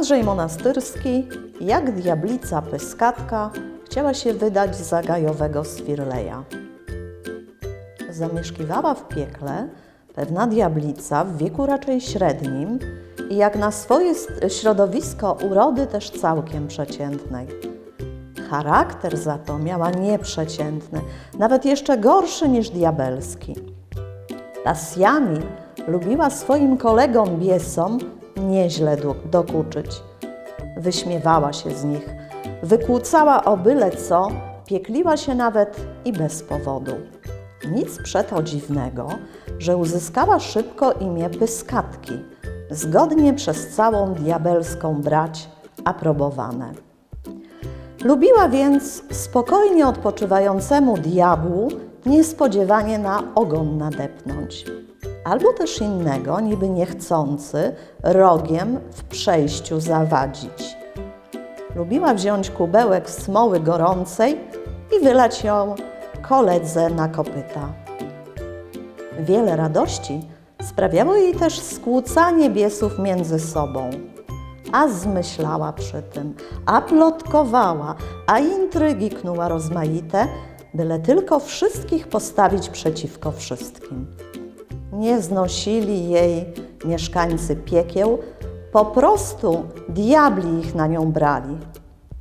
Andrzej Monastyrski, jak diablica pyskatka, chciała się wydać za gajowego Swirleja. Zamieszkiwała w piekle pewna diablica w wieku raczej średnim i jak na swoje środowisko urody też całkiem przeciętnej. Charakter za to miała nieprzeciętny, nawet jeszcze gorszy niż diabelski. Pasjami lubiła swoim kolegom biesom nieźle do- dokuczyć. Wyśmiewała się z nich, wykłócała o byle co, piekliła się nawet i bez powodu. Nic przeto dziwnego, że uzyskała szybko imię Pyskatki, zgodnie przez całą diabelską brać aprobowane. Lubiła więc spokojnie odpoczywającemu diabłu niespodziewanie na ogon nadepnąć. Albo też innego, niby niechcący, rogiem w przejściu zawadzić. Lubiła wziąć kubełek smoły gorącej i wylać ją koledze na kopyta. Wiele radości sprawiało jej też skłócanie biesów między sobą. A zmyślała przy tym, a plotkowała, a intrygi knuła rozmaite, byle tylko wszystkich postawić przeciwko wszystkim. Nie znosili jej mieszkańcy piekieł, po prostu diabli ich na nią brali.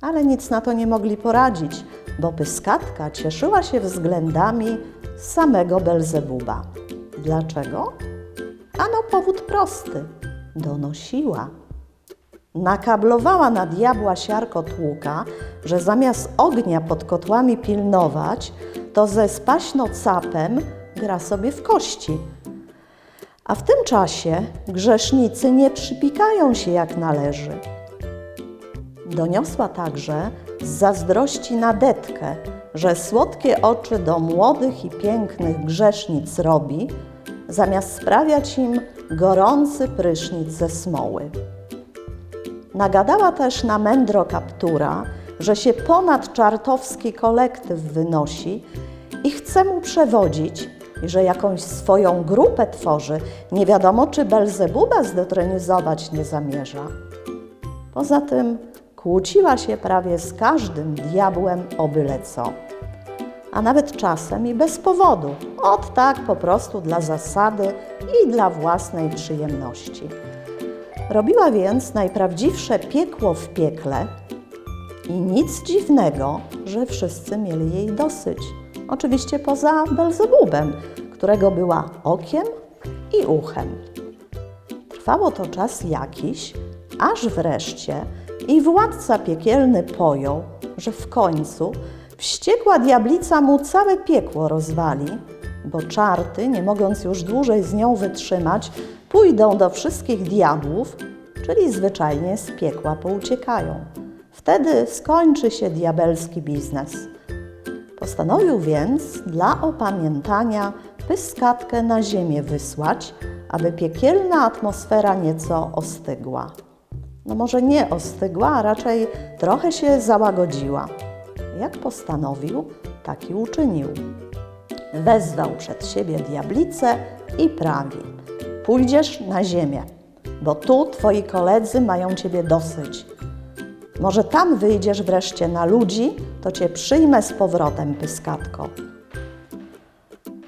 Ale nic na to nie mogli poradzić, bo pyskatka cieszyła się względami samego Belzebuba. Dlaczego? Ano powód prosty. Donosiła. Nakablowała na diabła siarko tłuka, że zamiast ognia pod kotłami pilnować, to ze spaśno capem gra sobie w kości. A w tym czasie grzesznicy nie przypikają się jak należy. Doniosła także z zazdrości na detkę, że słodkie oczy do młodych i pięknych grzesznic robi, zamiast sprawiać im gorący prysznic ze smoły. Nagadała też na mędro kaptura, że się ponad czartowski kolektyw wynosi i chce mu przewodzić, i że jakąś swoją grupę tworzy, nie wiadomo czy Belzebuba zdetronizować nie zamierza. Poza tym kłóciła się prawie z każdym diabłem o byle co. A nawet czasem i bez powodu, od tak po prostu dla zasady i dla własnej przyjemności. Robiła więc najprawdziwsze piekło w piekle i nic dziwnego, że wszyscy mieli jej dosyć. Oczywiście poza Belzebubem, którego była okiem i uchem. Trwało to czas jakiś, aż wreszcie i władca piekielny pojął, że w końcu wściekła diablica mu całe piekło rozwali, bo czarty, nie mogąc już dłużej z nią wytrzymać, pójdą do wszystkich diabłów, czyli zwyczajnie z piekła pouciekają. Wtedy skończy się diabelski biznes. Postanowił więc dla opamiętania pyskatkę na ziemię wysłać, aby piekielna atmosfera nieco ostygła. No może nie ostygła, a raczej trochę się załagodziła. Jak postanowił, tak i uczynił. Wezwał przed siebie diablicę i prawi: Pójdziesz na ziemię, bo tu twoi koledzy mają ciebie dosyć. Może tam wyjdziesz wreszcie na ludzi, to cię przyjmę z powrotem, pyskatko.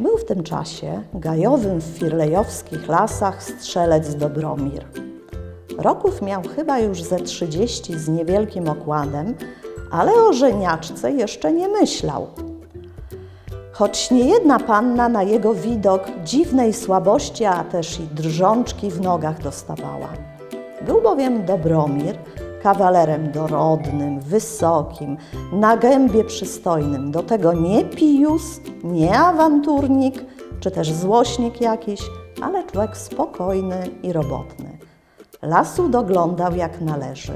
Był w tym czasie gajowym w firlejowskich lasach strzelec Dobromir. Roków miał chyba już ze trzydzieści z niewielkim okładem, ale o żeniaczce jeszcze nie myślał. Choć niejedna panna na jego widok dziwnej słabości, a też i drżączki w nogach dostawała. Był bowiem Dobromir kawalerem dorodnym, wysokim, na gębie przystojnym, do tego nie pijus, nie awanturnik, czy też złośnik jakiś, ale człowiek spokojny i robotny. Lasu doglądał jak należy.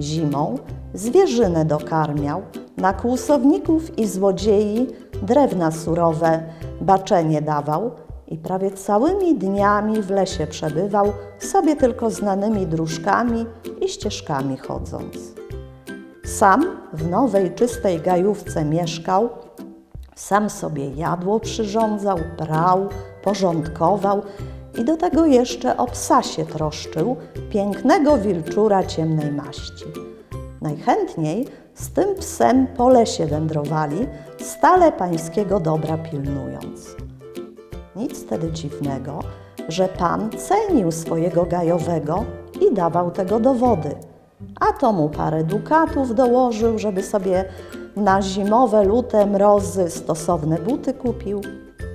Zimą zwierzynę dokarmiał, na kłusowników i złodziei drewna surowe baczenie dawał i prawie całymi dniami w lesie przebywał, sobie tylko znanymi dróżkami i ścieżkami chodząc. Sam w nowej, czystej gajówce mieszkał, sam sobie jadło przyrządzał, prał, porządkował i do tego jeszcze o psa się troszczył, pięknego wilczura ciemnej maści. Najchętniej z tym psem po lesie wędrowali, stale pańskiego dobra pilnując. Nic wtedy dziwnego, że pan cenił swojego gajowego i dawał tego dowody. A to mu parę dukatów dołożył, żeby sobie na zimowe, lute mrozy stosowne buty kupił,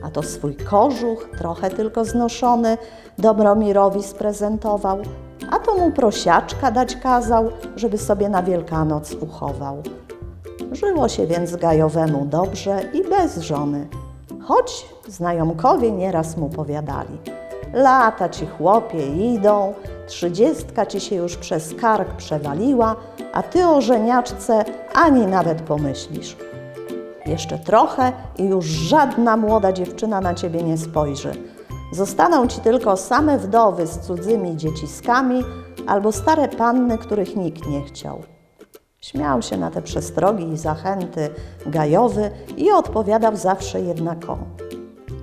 a to swój kożuch, trochę tylko znoszony, Dobromirowi sprezentował, a to mu prosiaczka dać kazał, żeby sobie na Wielkanoc uchował. Żyło się więc gajowemu dobrze i bez żony, choć znajomkowie nieraz mu powiadali. Lata ci chłopie idą, trzydziestka ci się już przez kark przewaliła, a ty o żeniaczce ani nawet pomyślisz. Jeszcze trochę i już żadna młoda dziewczyna na ciebie nie spojrzy. Zostaną ci tylko same wdowy z cudzymi dzieciskami albo stare panny, których nikt nie chciał. Śmiał się na te przestrogi i zachęty gajowy i odpowiadał zawsze jednako.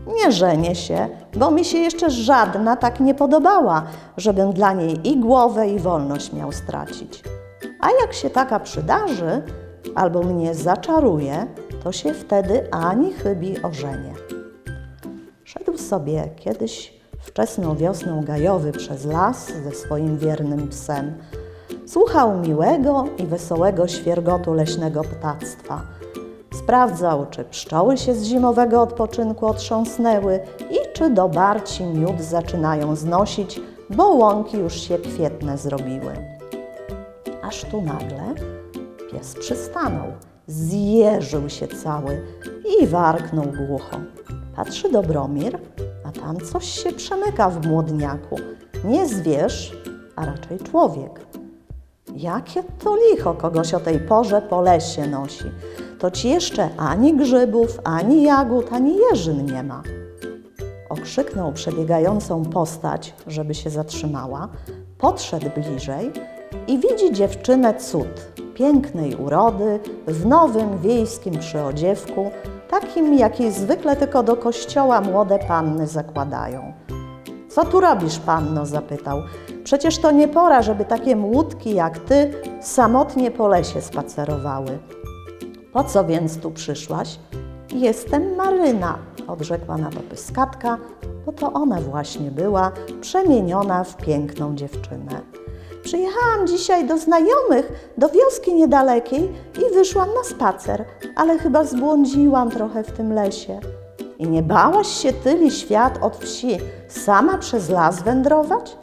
Nie żenię się, bo mi się jeszcze żadna tak nie podobała, żebym dla niej i głowę, i wolność miał stracić. A jak się taka przydarzy, albo mnie zaczaruje, to się wtedy ani chybi ożenię. Szedł sobie kiedyś wczesną wiosną gajowy przez las ze swoim wiernym psem. Słuchał miłego i wesołego świergotu leśnego ptactwa. Sprawdzał, czy pszczoły się z zimowego odpoczynku otrząsnęły i czy do barci miód zaczynają znosić, bo łąki już się kwietne zrobiły. Aż tu nagle pies przystanął, zjeżył się cały i warknął głucho. Patrzy Dobromir, a tam coś się przemyka w młodniaku. Nie zwierz, a raczej człowiek. Jakie to licho kogoś o tej porze po lesie nosi. To ci jeszcze ani grzybów, ani jagód, ani jeżyn nie ma. Okrzyknął przebiegającą postać, żeby się zatrzymała, podszedł bliżej i widzi dziewczynę cud, pięknej urody, w nowym wiejskim przyodziewku, takim, jaki zwykle tylko do kościoła młode panny zakładają. Co tu robisz, panno? zapytał. Przecież to nie pora, żeby takie młódki jak ty samotnie po lesie spacerowały. Po co więc tu przyszłaś? Jestem Maryna, odrzekła na to pyskatka, bo to ona właśnie była przemieniona w piękną dziewczynę. Przyjechałam dzisiaj do znajomych, do wioski niedalekiej i wyszłam na spacer, ale chyba zbłądziłam trochę w tym lesie. I nie bałaś się tyli świat od wsi sama przez las wędrować?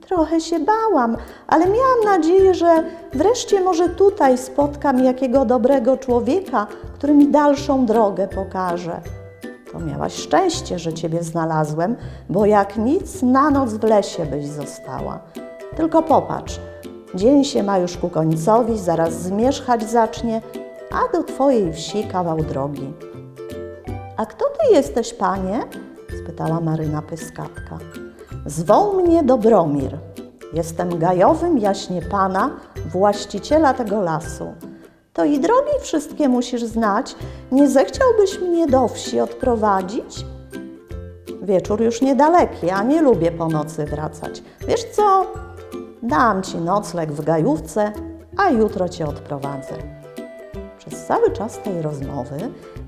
Trochę się bałam, ale miałam nadzieję, że wreszcie może tutaj spotkam jakiego dobrego człowieka, który mi dalszą drogę pokaże. To miałaś szczęście, że ciebie znalazłem, bo jak nic na noc w lesie byś została. Tylko popatrz, dzień się ma już ku końcowi, zaraz zmierzchać zacznie, a do twojej wsi kawał drogi. A kto ty jesteś, panie? spytała Maryna Pyskatka. Zwą mnie Dobromir. Jestem gajowym jaśnie pana, właściciela tego lasu. To i drogi wszystkie musisz znać. Nie zechciałbyś mnie do wsi odprowadzić? Wieczór już niedaleki, a nie lubię po nocy wracać. Wiesz co? Dam ci nocleg w gajówce, a jutro cię odprowadzę. Przez cały czas tej rozmowy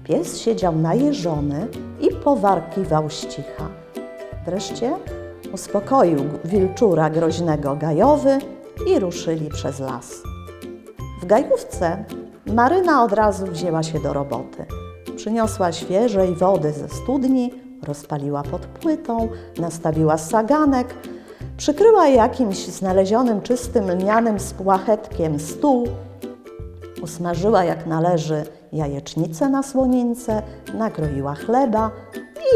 pies siedział najeżony i powarkiwał z cicha. Wreszcie uspokoił wilczura groźnego gajowy i ruszyli przez las. W gajówce Maryna od razu wzięła się do roboty. Przyniosła świeżej wody ze studni, rozpaliła pod płytą, nastawiła saganek, przykryła jakimś znalezionym czystym lnianym spłachetkiem stół, usmażyła jak należy jajecznicę na słonince, nakroiła chleba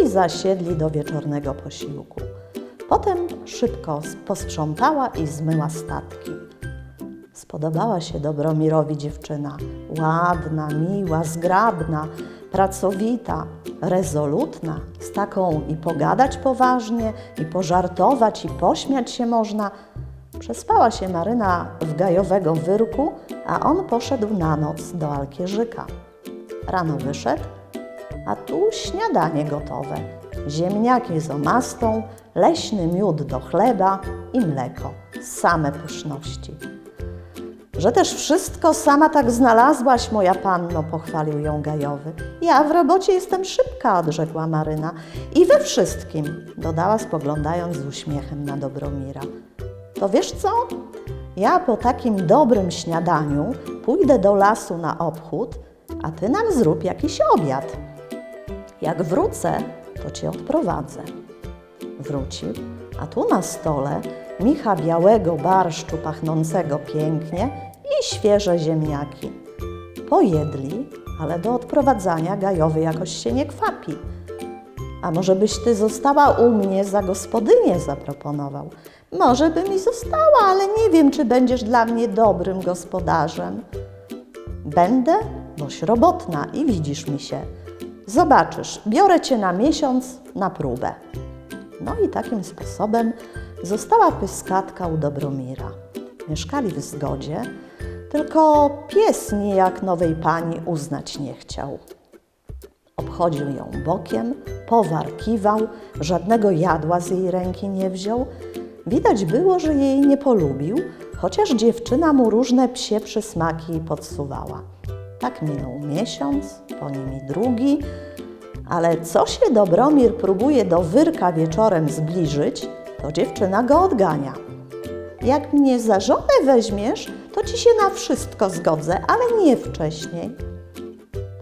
i zasiedli do wieczornego posiłku. Potem szybko posprzątała i zmyła statki. Spodobała się Dobromirowi dziewczyna. Ładna, miła, zgrabna, pracowita, rezolutna. Z taką i pogadać poważnie, i pożartować, i pośmiać się można. Przespała się Maryna w gajowego wyrku, a on poszedł na noc do Alkierzyka. Rano wyszedł, a tu śniadanie gotowe. ziemniaki z omastą, leśny miód do chleba i mleko. Same pyszności. Że też wszystko sama tak znalazłaś, moja panno, pochwalił ją Gajowy. Ja w robocie jestem szybka, odrzekła Maryna. I we wszystkim, dodała spoglądając z uśmiechem na Dobromira. To wiesz co? Ja po takim dobrym śniadaniu pójdę do lasu na obchód, a ty nam zrób jakiś obiad. Jak wrócę, to cię odprowadzę. Wrócił, a tu na stole micha białego barszczu pachnącego pięknie i świeże ziemniaki. Pojedli, ale do odprowadzania Gajowy jakoś się nie kwapi. A może byś ty została u mnie za gospodynię, zaproponował. Może by mi została, ale nie wiem, czy będziesz dla mnie dobrym gospodarzem. Będę, boś robotna i widzisz mi się. Zobaczysz, biorę cię na miesiąc na próbę. No i takim sposobem została pyskatka u Dobromira. Mieszkali w zgodzie, tylko pies nijak nowej pani uznać nie chciał. Obchodził ją bokiem, powarkiwał, żadnego jadła z jej ręki nie wziął. Widać było, że jej nie polubił, chociaż dziewczyna mu różne psie przysmaki podsuwała. Tak minął miesiąc, po nim i drugi, ale co się Dobromir próbuje do wyrka wieczorem zbliżyć, to dziewczyna go odgania. Jak mnie za żonę weźmiesz, to ci się na wszystko zgodzę, ale nie wcześniej.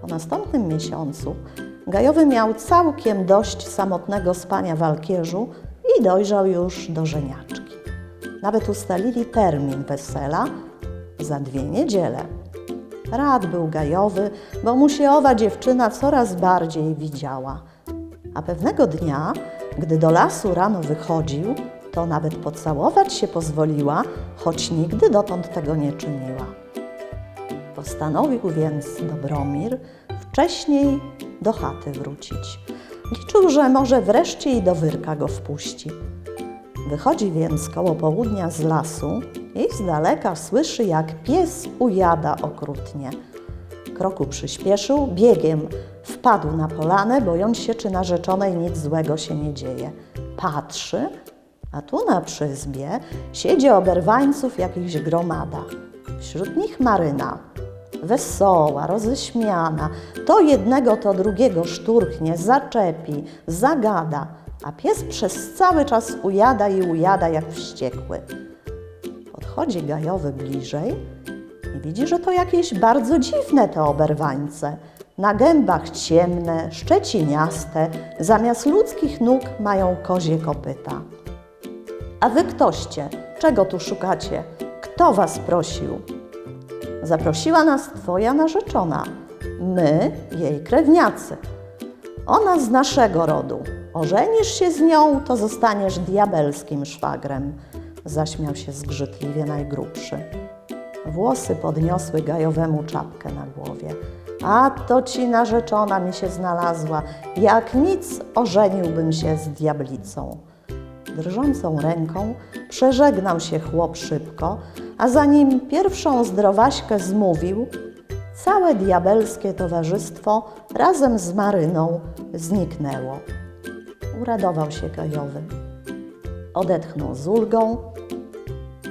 Po następnym miesiącu Gajowy miał całkiem dość samotnego spania w alkierzu i dojrzał już do żeniaczki. Nawet ustalili termin wesela za dwie niedziele. Rad był Gajowy, bo mu się owa dziewczyna coraz bardziej widziała. A pewnego dnia, gdy do lasu rano wychodził, to nawet pocałować się pozwoliła, choć nigdy dotąd tego nie czyniła. Postanowił więc Dobromir wcześniej do chaty wrócić. Liczył, że może wreszcie i do wyrka go wpuści. Wychodzi więc koło południa z lasu i z daleka słyszy, jak pies ujada okrutnie. Kroku przyspieszył, biegiem wpadł na polanę, bojąc się, czy narzeczonej nic złego się nie dzieje. Patrzy, a tu na przyzbie siedzi oberwańców jakichś gromada. Wśród nich Maryna, wesoła, roześmiana, to jednego, to drugiego szturchnie, zaczepi, zagada, a pies przez cały czas ujada i ujada jak wściekły. Podchodzi Gajowy bliżej i widzi, że to jakieś bardzo dziwne te oberwańce. Na gębach ciemne, szczeciniaste, zamiast ludzkich nóg mają kozie kopyta. A wy ktoście, czego tu szukacie? Kto was prosił? Zaprosiła nas twoja narzeczona, my jej krewniacy. Ona z naszego rodu. Ożenisz się z nią, to zostaniesz diabelskim szwagrem. Zaśmiał się zgrzytliwie najgrubszy. Włosy podniosły Gajowemu czapkę na głowie. A to ci narzeczona mi się znalazła. Jak nic, ożeniłbym się z diablicą. Drżącą ręką przeżegnał się chłop szybko, a zanim pierwszą zdrowaśkę zmówił, całe diabelskie towarzystwo razem z Maryną zniknęło. Uradował się Gajowy. Odetchnął z ulgą,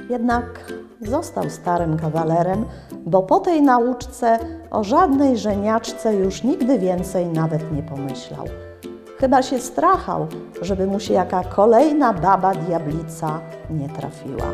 jednak został starym kawalerem, bo po tej nauczce o żadnej żeniaczce już nigdy więcej nawet nie pomyślał. Chyba się strachał, żeby mu się jaka kolejna baba diablica nie trafiła.